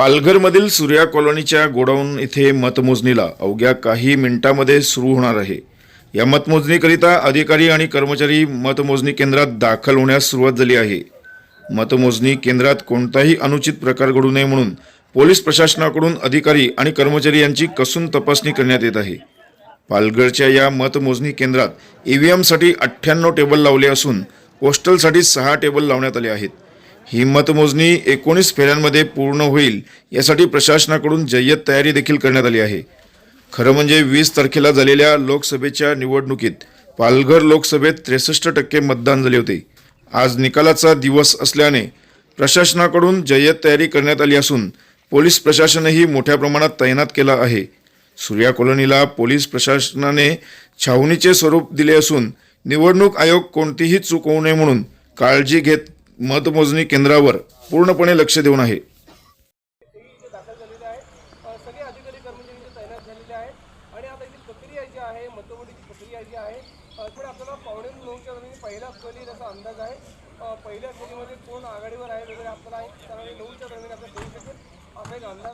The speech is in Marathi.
पालघरमधील सूर्या कॉलनीच्या गोडाऊन इथे मतमोजणीला अवघ्या काही मिनिटांमध्ये सुरू होणार आहे. या मतमोजणीकरिता अधिकारी आणि कर्मचारी मतमोजणी केंद्रात दाखल होण्यास सुरुवात झाली आहे. मतमोजणी केंद्रात कोणताही अनुचित प्रकार घडू नये म्हणून पोलीस प्रशासनाकडून अधिकारी आणि कर्मचारी यांची कसून तपासणी करण्यात येत आहे. पालघरच्या या मतमोजणी केंद्रात ईव्हीएमसाठी अठ्ठ्याण्णव टेबल लावले असून पोस्टलसाठी सहा टेबल लावण्यात आले आहेत. ही मतमोजणी एकोणीस फेऱ्यांमध्ये पूर्ण होईल यासाठी प्रशासनाकडून जय्यत तयारी देखील करण्यात आली आहे. खरं म्हणजे वीस तारखेला झालेल्या लोकसभेच्या निवडणुकीत पालघर लोकसभेत त्रेसष्ट टक्के मतदान झाले होते. आज निकालाचा दिवस असल्याने प्रशासनाकडून जय्यत तयारी करण्यात आली असून पोलीस प्रशासनही मोठ्या प्रमाणात तैनात केला आहे. सूर्या कॉलनीला पोलीस प्रशासनाने छावणीचे स्वरूप दिले असून निवडणूक आयोग कोणतीही चूक होऊ नये म्हणून काळजी घेत मतमोजणी केंद्रावर पूर्णपणे लक्ष देऊन आहे. इथे दाखल आहे अधिकारी तैनात आणि आता प्रक्रिया जी आहे प्रक्रिया जी आहे आपल्याला पावणे नऊच्या पहिल्या अंदाज आहे. पहिल्या फेरीमध्ये कोण आघाडीवर आहे वगैरे आपल्याला आहे नऊच्या दरम्यान आपल्याला कळू शकेल. असा एक अंदाज